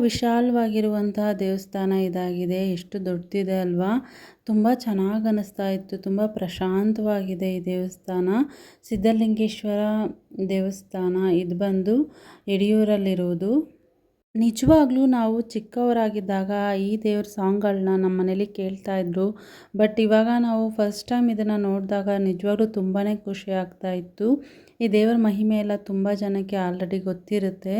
ವಿಶಾಲವಾಗಿರುವಂತಹ ದೇವಸ್ಥಾನ ಇದಾಗಿದೆ. ಎಷ್ಟು ದೊಡ್ಡದಿದೆ ಅಲ್ವಾ? ತುಂಬ ಚೆನ್ನಾಗಿ ಅನ್ನಿಸ್ತಾ ಇತ್ತು. ತುಂಬ ಪ್ರಶಾಂತವಾಗಿದೆ ಈ ದೇವಸ್ಥಾನ. ಸಿದ್ಧಲಿಂಗೇಶ್ವರ ದೇವಸ್ಥಾನ. ಇದು ಬಂದು ಯಡಿಯೂರಲ್ಲಿರೋದು. ನಿಜವಾಗ್ಲೂ ನಾವು ಚಿಕ್ಕವರಾಗಿದ್ದಾಗ ಈ ದೇವ್ರ ಸಾಂಗ್ಗಳನ್ನ ನಮ್ಮ ಮನೇಲಿ ಕೇಳ್ತಾ ಇದ್ರು. ಬಟ್ ಇವಾಗ ನಾವು ಫಸ್ಟ್ ಟೈಮ್ ಇದನ್ನು ನೋಡಿದಾಗ ನಿಜವಾಗ್ಲೂ ತುಂಬಾ ಖುಷಿ ಆಗ್ತಾ ಇತ್ತು. ಈ ದೇವರ ಮಹಿಮೆ ಎಲ್ಲ ತುಂಬ ಜನಕ್ಕೆ ಆಲ್ರೆಡಿ ಗೊತ್ತಿರುತ್ತೆ.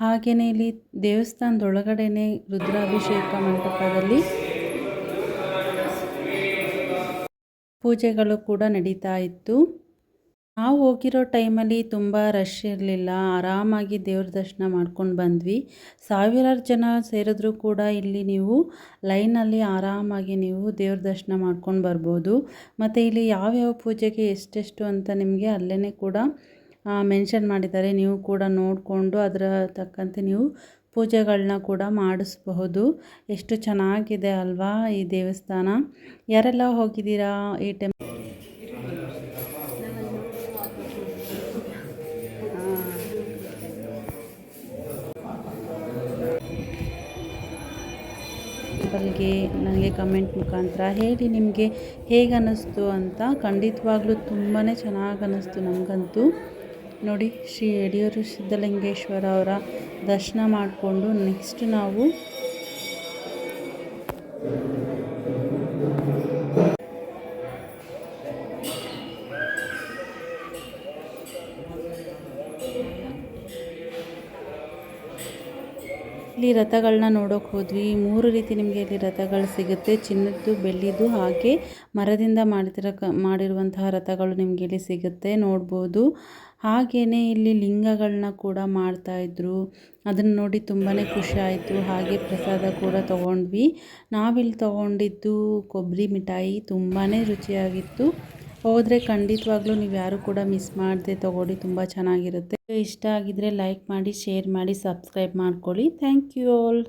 ಹಾಗೆಯೇ ಇಲ್ಲಿ ದೇವಸ್ಥಾನದೊಳಗಡೆನೆ ರುದ್ರಾಭಿಷೇಕ ಮಂಟಪದಲ್ಲಿ ಪೂಜೆಗಳು ಕೂಡ ನಡೀತಾ ಇತ್ತು. ನಾವು ಹೋಗಿರೋ ಟೈಮಲ್ಲಿ ತುಂಬ ರಶ್ ಇರಲಿಲ್ಲ. ಆರಾಮಾಗಿ ದೇವ್ರ ದರ್ಶನ ಮಾಡ್ಕೊಂಡು ಬಂದ್ವಿ. ಸಾವಿರಾರು ಜನ ಸೇರಿದ್ರು ಕೂಡ ಇಲ್ಲಿ ನೀವು ಲೈನಲ್ಲಿ ಆರಾಮಾಗಿ ನೀವು ದೇವ್ರ ದರ್ಶನ ಮಾಡ್ಕೊಂಡು ಬರ್ಬೋದು. ಮತ್ತು ಇಲ್ಲಿ ಯಾವ್ಯಾವ ಪೂಜೆಗೆ ಎಷ್ಟೆಷ್ಟು ಅಂತ ನಿಮಗೆ ಅಲ್ಲೇ ಕೂಡ ಮೆನ್ಷನ್ ಮಾಡಿದ್ದಾರೆ. ನೀವು ಕೂಡ ನೋಡಿಕೊಂಡು ಅದರ ತಕ್ಕಂತೆ ನೀವು ಪೂಜೆಗಳನ್ನ ಕೂಡ ಮಾಡಿಸ್ಬಹುದು. ಎಷ್ಟು ಚೆನ್ನಾಗಿದೆ ಅಲ್ವಾ ಈ ದೇವಸ್ಥಾನ. ಯಾರೆಲ್ಲ ಹೋಗಿದ್ದೀರಾ ಈ ಟೆಂಪ್ ಟೆಂಪಲ್ಗೆ ನನಗೆ ಕಮೆಂಟ್ ಮುಖಾಂತರ ಹೇಳಿ. ನಿಮಗೆ ಹೇಗೆ ಅನ್ನಿಸ್ತು ಅಂತ ಖಂಡಿತವಾಗ್ಲೂ ತುಂಬಾ ಚೆನ್ನಾಗಿ ಅನ್ನಿಸ್ತು ನನಗಂತೂ ನೋಡಿ ಶ್ರೀ ಯಡಿಯೂರು ಸಿದ್ಧಲಿಂಗೇಶ್ವರ ಅವರ ದರ್ಶನ ಮಾಡಿಕೊಂಡು ನೆಕ್ಸ್ಟ್ ನಾವು ಇಲ್ಲಿ ರಥಗಳನ್ನ ನೋಡೋಕೆ ಹೋದ್ವಿ. ಮೂರು ರೀತಿ ನಿಮಗೆ ಇಲ್ಲಿ ರಥಗಳು ಸಿಗುತ್ತೆ. ಚಿನ್ನದ್ದು, ಬೆಳ್ಳಿದ್ದು ಹಾಗೆ ಮರದಿಂದ ಮಾಡಿದಿರೋ ಮಾಡಿರುವಂತಹ ರಥಗಳು ನಿಮಗೆ ಇಲ್ಲಿ ಸಿಗುತ್ತೆ. ನೋಡ್ಬೋದು. ಹಾಗೆಯೇ ಇಲ್ಲಿ ಲಿಂಗಗಳನ್ನ ಕೂಡ ಮಾಡ್ತಾಯಿದ್ರು ಅದನ್ನು ನೋಡಿ ತುಂಬಾ ಖುಷಿ ಆಯಿತು. ಹಾಗೆ ಪ್ರಸಾದ ಕೂಡ ತೊಗೊಂಡ್ವಿ. ನಾವಿಲ್ಲಿ ತೊಗೊಂಡಿದ್ದು ಕೊಬ್ಬರಿ ಮಿಠಾಯಿ. ತುಂಬಾ ರುಚಿಯಾಗಿತ್ತು. ಹೋದರೆ ಖಂಡಿತವಾಗ್ಲೂ ನೀವು ಯಾರು ಕೂಡ ಮಿಸ್ ಮಾಡದೆ ತೊಗೊಳ್ಳಿ, ತುಂಬ ಚೆನ್ನಾಗಿರುತ್ತೆ. ಇಷ್ಟ ಆಗಿದ್ರೆ ಲೈಕ್ ಮಾಡಿ ಶೇರ್ ಮಾಡಿ ಸಬ್ಸ್ಕ್ರೈಬ್ ಮಾಡ್ಕೊಳ್ಳಿ. Thank you all